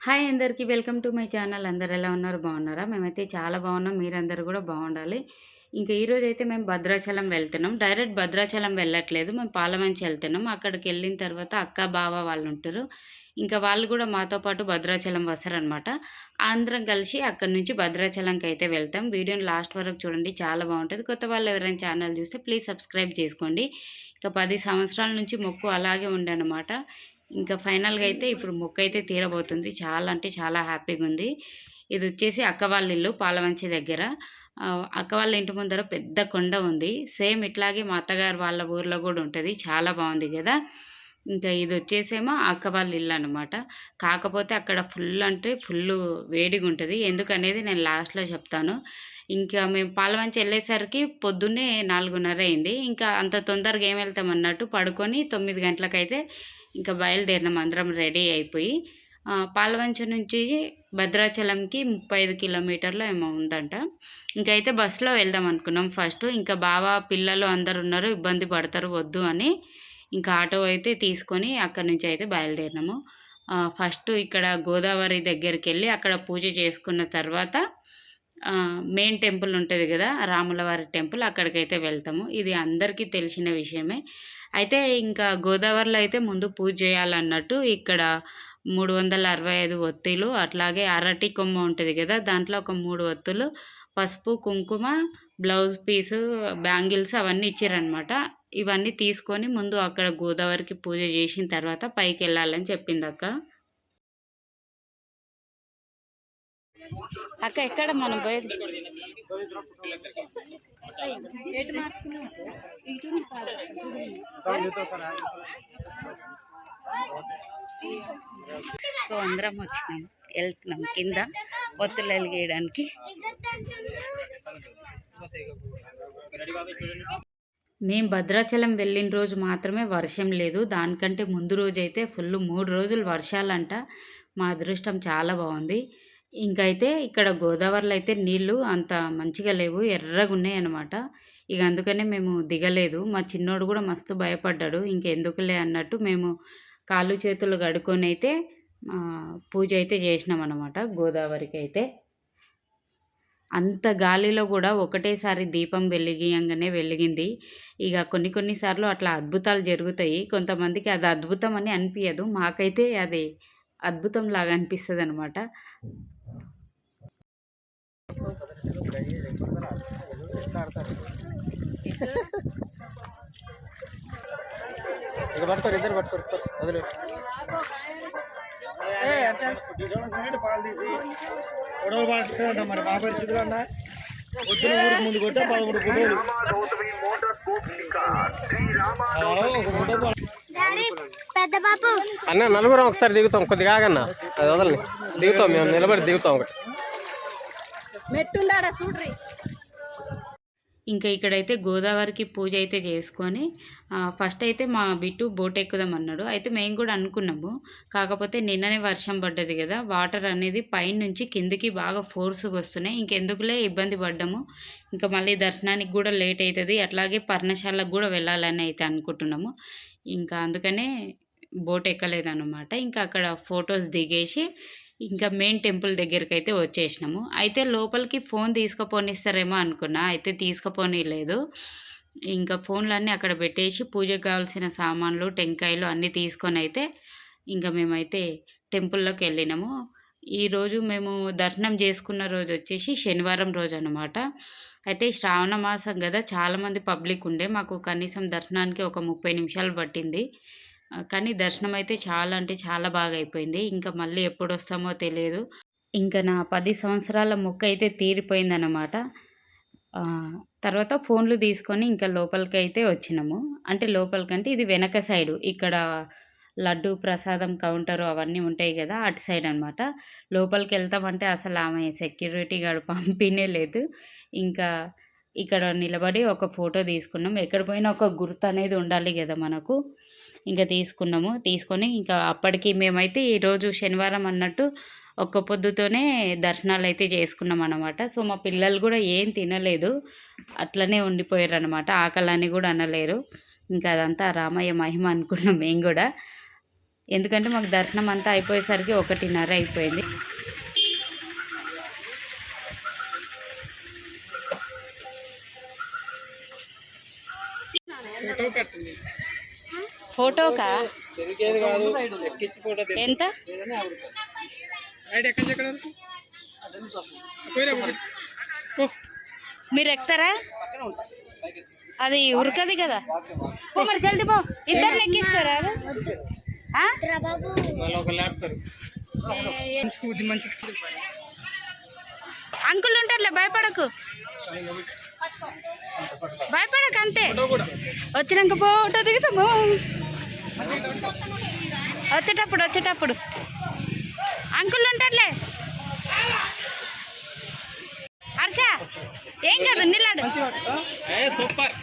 Hi అందరికీ welcome to my channel. అందరు ఎలా ఉన్నారు? బాగున్నారా? మేమైతే చాలా బాగున్నాం. మీరందరూ కూడా బాగుండాలి. ఇంకా ఈరోజు అయితే మేము భద్రాచలం వెళ్తున్నాం. డైరెక్ట్ భద్రాచలం వెళ్ళట్లేదు. మేము పాలమంచి వెళ్తున్నాం. అక్కడికి వెళ్ళిన తర్వాత అక్క బావ వాళ్ళు ఉంటారు ఇంకా వాళ్ళు కూడా మాతో పాటు భద్రాచలం వస్తారనమాట అందరం కలిసి అక్కడి నుంచి భద్రాచలంకి అయితే వెళ్తాం. వీడియోని లాస్ట్ వరకు చూడండి. చాలా బాగుంటుంది. కొత్త వాళ్ళు ఎవరైనా ఛానల్ చూస్తే ప్లీజ్ సబ్స్క్రైబ్ చేసుకోండి. ఇంకా పది సంవత్సరాల నుంచి మొక్కు అలాగే ఉండే అనమాట ఇంకా ఫైనల్గా అయితే ఇప్పుడు మొక్క అయితే తీరబోతుంది. చాలా అంటే చాలా హ్యాపీగా ఉంది. ఇది వచ్చేసి అక్క వాళ్ళ ఇల్లు పాలమంచి దగ్గర. అక్కవాళ్ళ అక్క వాళ్ళ ఇంటి ముందర పెద్ద కొండ ఉంది. సేమ్ ఇట్లాగే మా అత్తగారు వాళ్ళ ఊర్లో కూడా ఉంటుంది. చాలా బాగుంది కదా. ఇంకా ఇది వచ్చేసేమో అక్క వాళ్ళ ఇల్లు అనమాట కాకపోతే అక్కడ ఫుల్ అంటే ఫుల్ వేడిగా ఉంటుంది. ఎందుకనేది నేను లాస్ట్లో చెప్తాను. ఇంకా మేము పాలమంచి వెళ్ళేసరికి పొద్దున్నే నాలుగున్నర అయింది. ఇంకా అంత తొందరగా ఏం వెళ్తాం అన్నట్టు పడుకొని తొమ్మిది గంటలకైతే ఇంకా బయలుదేరినాం. అందరం రెడీ అయిపోయి పాలవంచ నుంచి భద్రాచలంకి ముప్పై ఐదు కిలోమీటర్లు ఏమో ఉందంట. ఇంకైతే బస్సులో వెళ్దాం అనుకున్నాం ఫస్ట్. ఇంకా బావ పిల్లలు అందరు ఉన్నారు ఇబ్బంది పడతారు వద్దు అని. ఇంకా ఆటో అయితే తీసుకొని అక్కడి నుంచి అయితే బయలుదేరినాము. ఫస్ట్ ఇక్కడ గోదావరి దగ్గరికి వెళ్ళి అక్కడ పూజ చేసుకున్న తర్వాత మెయిన్ టెంపుల్ ఉంటుంది కదా రాములవారి టెంపుల్ అక్కడికైతే వెళ్తాము. ఇది అందరికీ తెలిసిన విషయమే. అయితే ఇంకా గోదావరిలో అయితే ముందు పూజ చేయాలన్నట్టు ఇక్కడ మూడు వందల అరవై ఐదు ఒత్తిలు అట్లాగే అరటి కొమ్మ ఉంటుంది కదా దాంట్లో ఒక మూడు ఒత్తులు పసుపు కుంకుమ బ్లౌజ్ పీసు బ్యాంగిల్స్ అవన్నీ ఇచ్చారనమాట ఇవన్నీ తీసుకొని ముందు అక్కడ గోదావరికి పూజ చేసిన తర్వాత పైకి వెళ్ళాలని చెప్పింది అక్క అక్క ఎక్కడ మనం పోయేది సో అందరం వచ్చినాం. వెళ్తున్నాం. కింద ఒత్తులు వెలిగేయడానికి. మేము భద్రాచలం వెళ్ళిన రోజు మాత్రమే వర్షం లేదు. దానికంటే ముందు రోజు అయితే ఫుల్ మూడు రోజులు వర్షాలంట. మా అదృష్టం చాలా బాగుంది. ఇంకైతే ఇక్కడ గోదావరిలో అయితే నీళ్ళు అంత మంచిగా లేవు. ఎర్రగా ఉన్నాయి అనమాట ఇక అందుకనే మేము దిగలేదు. మా చిన్నోడు కూడా మస్తు భయపడ్డాడు. ఇంకెందుకులే అన్నట్టు మేము కాళ్ళు చేతులు కడుక్కొని అయితే పూజ అయితే చేసినాం అనమాట గోదావరికి అయితే అంత గాలిలో కూడా ఒకటేసారి దీపం వెలిగియంగానే వెలిగింది. ఇక కొన్ని కొన్నిసార్లు అట్లా అద్భుతాలు జరుగుతాయి. కొంతమందికి అది అద్భుతం అని అనిపించదు మాకైతే అది అద్భుతం లాగా అనిపిస్తుంది అనమాట ఇక పట్టుకోరు ఇద్దరు పట్టుకోరు వదిలే గొడవ పడుతుందంట మరి మా పరిస్థితులు అన్న పొద్దున ఊరికి ముందు కొట్టే పదమూడు ఫోటోలు అన్న నలుగురం ఒకసారి దిగుతాం. కొద్దిగా అన్న అది వదలని దిగుతాం మేము నిలబడి దిగుతాం ఒకటి. మెట్టుందాడ చూడ్రి ఇంకా ఇక్కడైతే గోదావరికి పూజ అయితే చేసుకొని ఫస్ట్ అయితే మా బిట్టు బోట్ ఎక్కుదాం అన్నాడు. అయితే మేము కూడా అనుకున్నాము. కాకపోతే నిన్ననే వర్షం పడ్డది కదా వాటర్ అనేది పైనుంచి కిందికి బాగా ఫోర్స్గా వస్తున్నాయి. ఇంకెందుకులే ఇబ్బంది పడ్డాము. ఇంకా మళ్ళీ దర్శనానికి కూడా లేట్ అవుతుంది. అట్లాగే పర్ణశాలకు కూడా వెళ్ళాలని అయితే అనుకుంటున్నాము. ఇంకా అందుకనే బోట్ ఎక్కలేదన్నమాట. ఇంకా అక్కడ ఫొటోస్ దిగేసి ఇంకా మెయిన్ టెంపుల్ దగ్గరికి అయితే వచ్చేసినాము. అయితే లోపలికి ఫోన్ తీసుకుపోనిస్తారేమో అనుకున్నా అయితే తీసుకుపోనిలేదు. ఇంకా ఫోన్లన్నీ అక్కడ పెట్టేసి పూజకు కావాల్సిన సామాన్లు టెంకాయలు అన్నీ తీసుకొని అయితే ఇంకా మేమైతే టెంపుల్లోకి వెళ్ళినాము. ఈరోజు మేము దర్శనం చేసుకున్న రోజు వచ్చేసి శనివారం రోజు అనమాట అయితే శ్రావణ మాసం కదా చాలామంది పబ్లిక్ ఉండే. మాకు కనీసం దర్శనానికి ఒక ముప్పై నిమిషాలు పట్టింది. కానీ దర్శనం అయితే చాలా అంటే చాలా బాగా అయిపోయింది ఇంకా మళ్ళీ ఎప్పుడు వస్తామో తెలియదు. ఇంకా నా పది సంవత్సరాల మొక్క అయితే తీరిపోయిందన్నమాట. తర్వాత ఫోన్లు తీసుకొని ఇంకా లోపలికి అయితే వచ్చినాము. అంటే లోపలికంటే ఇది వెనక సైడు. ఇక్కడ లడ్డు ప్రసాదం కౌంటర్ అవన్నీ ఉంటాయి కదా అటు సైడ్ అనమాట లోపలికి వెళ్తామంటే అసలు ఆమె సెక్యూరిటీ గార్డు పంపినే లేదు. ఇంకా ఇక్కడ నిలబడి ఒక ఫోటో తీసుకున్నాం. ఎక్కడ పోయినా ఒక గుర్తు అనేది ఉండాలి కదా మనకు. ఇంకా తీసుకున్నాము. తీసుకొని ఇంకా అప్పటికి మేమైతే ఈరోజు శనివారం అన్నట్టు ఒక్క పొద్దుతోనే దర్శనాలు అయితే చేసుకున్నాం అనమాట సో మా పిల్లలు కూడా ఏం తినలేదు. అట్లనే ఉండిపోయారు అనమాట ఆకలని కూడా అనలేరు. ఇంకా అదంతా రామయ్య మహిమ అనుకున్నాం మేము కూడా. ఎందుకంటే మాకు దర్శనం అంతా అయిపోయేసరికి ఒకటిన్నర అయిపోయింది. ఫోటోకా దొరికేది కాదు. ఎక్కించి ఫోటో ఎంత? మీరు. ఎక్కుతారా? అది ఉరకది కదా. పో మరి జల్దీ పో. ఇద్దరు ఎక్కిస్తారా అంకుల్ ఉంటారులే భయపడకు. భయపడకు అంతే వచ్చినాక ఫోటో దిగుతాము. వచ్చేటప్పుడు వచ్చేటప్పుడు. అంకుల్ ఉంటారులే. హర్ష ఏం కాదు నిల్లాడు సూపర్.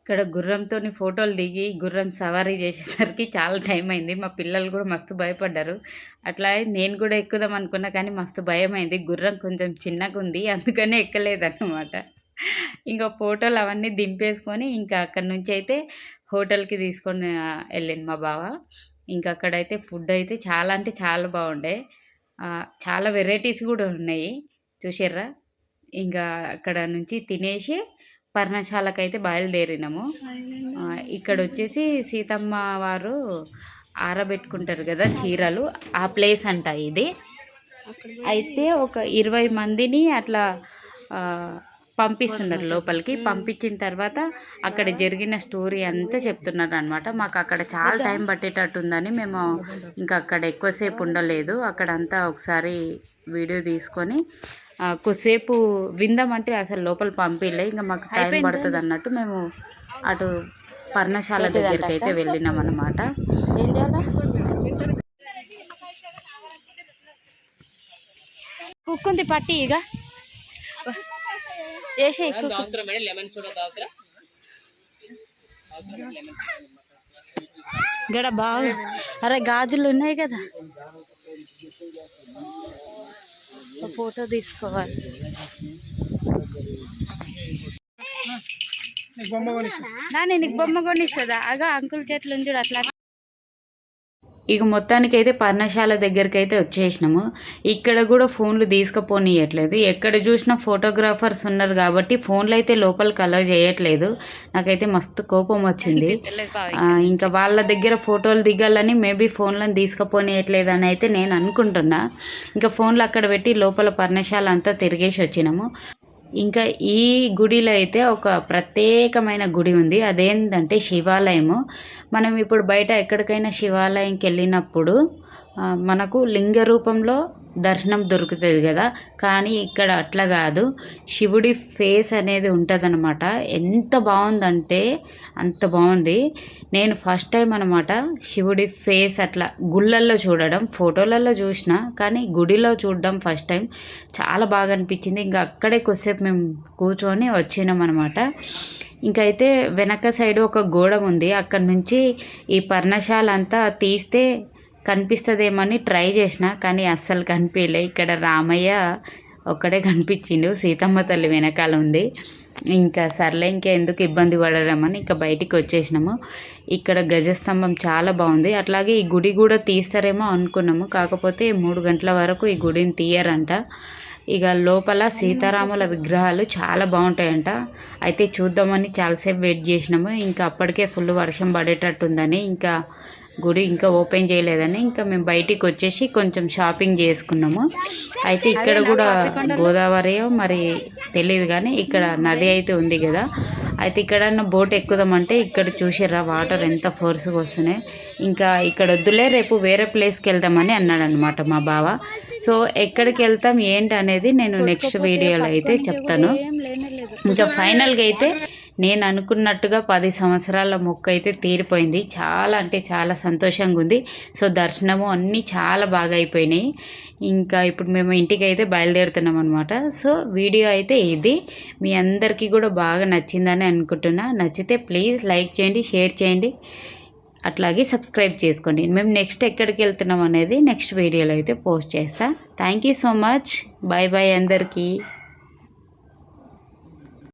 ఇక్కడ గుర్రంతో ఫోటోలు దిగి గుర్రం సవారీ చేసేసరికి చాలా టైం అయింది. మా పిల్లలు కూడా మస్తు భయపడ్డారు. అట్లా నేను కూడా ఎక్కుదాం అనుకున్నా కానీ మస్తు భయం అయింది గుర్రం కొంచెం చిన్నగా ఉంది అందుకనే ఎక్కలేదన్నమాట. ఇంకా ఫోటోలు అవన్నీ దింపేసుకొని ఇంకా అక్కడి నుంచి అయితే హోటల్కి తీసుకొని వెళ్ళింది మా బావ. ఇంకా అక్కడైతే ఫుడ్ అయితే చాలా అంటే చాలా బాగుండే. చాలా వెరైటీస్ కూడా ఉన్నాయి. చూసారా ఇంకా అక్కడ నుంచి తినేసి పర్ణశాలకు అయితే బయలుదేరినాము. ఇక్కడ వచ్చేసి సీతమ్మ వారు ఆరబెట్టుకుంటారు కదా చీరలు. ఆ ప్లేస్ అంట ఇది. అయితే ఒక ఇరవై మందిని అట్లా పంపిస్తున్నారు లోపలికి. పంపించిన తర్వాత అక్కడ జరిగిన స్టోరీ అంతా చెప్తున్నారు అనమాట మాకు అక్కడ చాలా టైం పట్టేటట్టుందని మేము ఇంకా అక్కడ ఎక్కువసేపు ఉండలేదు. అక్కడంతా ఒకసారి వీడియో తీసుకొని కొద్దిసేపు విందామంటే అసలు లోపల పంపిలే. ఇంకా మాకు టైం పడుతుంది అన్నట్టు మేము అటు పర్ణశాల దగ్గరికి అయితే వెళ్ళినాం అనమాట ఏం చేయాలా? కుక్కుంది పట్టి ఇక లెమన్ సోడా తాగుతారా? గడ బాగా. అరే గాజులు ఉన్నాయి కదా. ఫోటో తీసుకోవాలి. బొమ్మ కొనిస్తా. నాని నీకు బొమ్మ కొనిస్తుందా? అగా అంకుల్ చేతులు ఉంది చూడు అట్లా. ఇక మొత్తానికి అయితే పర్ణశాల దగ్గరికి అయితే వచ్చేసినాము. ఇక్కడ కూడా ఫోన్లు తీసుకుపోనీయట్లేదు. ఎక్కడ చూసినా ఫోటోగ్రాఫర్స్ ఉన్నారు కాబట్టి ఫోన్లు అయితే లోపలికి అలౌ చేయట్లేదు. నాకైతే మస్తు కోపం వచ్చింది. ఇంకా వాళ్ళ దగ్గర ఫోటోలు దిగాలని మేబీ ఫోన్లను తీసుకుపోనీయట్లేదు అని అయితే నేను అనుకుంటున్నా. ఇంకా ఫోన్లు అక్కడ పెట్టి లోపల పర్ణశాల అంతా తిరిగేసి వచ్చినాము. ఇంకా ఈ గుడిలో అయితే ఒక ప్రత్యేకమైన గుడి ఉంది. అదేంటంటే శివాలయము. మనం ఇప్పుడు బయట ఎక్కడికైనా శివాలయంకి వెళ్ళినప్పుడు మనకు లింగ రూపంలో దర్శనం దొరుకుతుంది కదా. కానీ ఇక్కడ అట్లా కాదు. శివుడి ఫేస్ అనేది ఉంటుందన్నమాట. ఎంత బాగుందంటే అంత బాగుంది. నేను ఫస్ట్ టైం అనమాట శివుడి ఫేస్ అట్లా గుళ్ళల్లో చూడడం ఫోటోలలో చూసిన కానీ గుడిలో చూడడం ఫస్ట్ టైం. చాలా బాగా అనిపించింది. ఇంకా అక్కడే కొద్దిసేపు మేము కూర్చొని వచ్చినాం అనమాట ఇంకైతే వెనక సైడ్ ఒక గోడ ఉంది. అక్కడ నుంచి ఈ పర్ణశాల అంతా తీస్తే కనిపిస్తుందేమని ట్రై చేసిన కానీ అస్సలు కనిపించలే ఇక్కడ రామయ్య ఒక్కడే కనిపించిండు సీతమ్మ తల్లి వెనకాల ఉంది. ఇంకా సర్లే ఇంకా ఎందుకు ఇబ్బంది పడడం ఇంకా బయటికి వచ్చేసినాము. ఇక్కడ గజస్తంభం చాలా బాగుంది. అట్లాగే ఈ గుడి కూడా తీస్తారేమో అనుకున్నాము. కాకపోతే మూడు గంటల వరకు ఈ గుడిని తీయరంట. ఇక లోపల సీతారాముల విగ్రహాలు చాలా బాగుంటాయంట. అయితే చూద్దామని చాలాసేపు వెయిట్ చేసినాము. ఇంకా అప్పటికే ఫుల్ వర్షం పడేటట్టుందని ఇంకా గుడి ఇంకా ఓపెన్ చేయలేదని ఇంకా మేము బయటికి వచ్చేసి కొంచెం షాపింగ్ చేసుకున్నాము. అయితే ఇక్కడ కూడా గోదావరి మరి తెలియదు కానీ ఇక్కడ నది అయితే ఉంది కదా. అయితే ఇక్కడ బోట్ ఎక్కుదామంటే ఇక్కడ చూసిర్రా వాటర్ ఎంత ఫోర్స్గా వస్తున్నాయి. ఇంకా ఇక్కడ వద్దులే రేపు వేరే ప్లేస్కి వెళ్దామని అన్నాడు అనమాట మా బావ. సో ఎక్కడికి వెళ్తాం ఏంటి అనేది నేను నెక్స్ట్ వీడియోలో అయితే చెప్తాను. ఇంకా ఫైనల్గా అయితే నేను అనుకున్నట్టుగా పది సంవత్సరాల మొక్క అయితే తీరిపోయింది. చాలా అంటే చాలా సంతోషంగా ఉంది సో దర్శనము అన్నీ చాలా బాగా అయిపోయినాయి ఇంకా ఇప్పుడు మేము ఇంటికి అయితే బయలుదేరుతున్నాం అనమాట సో వీడియో అయితే ఇది. మీ అందరికీ కూడా బాగా నచ్చిందని అనుకుంటున్నా. నచ్చితే ప్లీజ్ లైక్ చేయండి షేర్ చేయండి. అట్లాగే సబ్స్క్రైబ్ చేసుకోండి. మేము నెక్స్ట్ ఎక్కడికి వెళ్తున్నాం అనేది నెక్స్ట్ వీడియోలో అయితే పోస్ట్ చేస్తా. Thank you so much. Bye bye అందరికీ.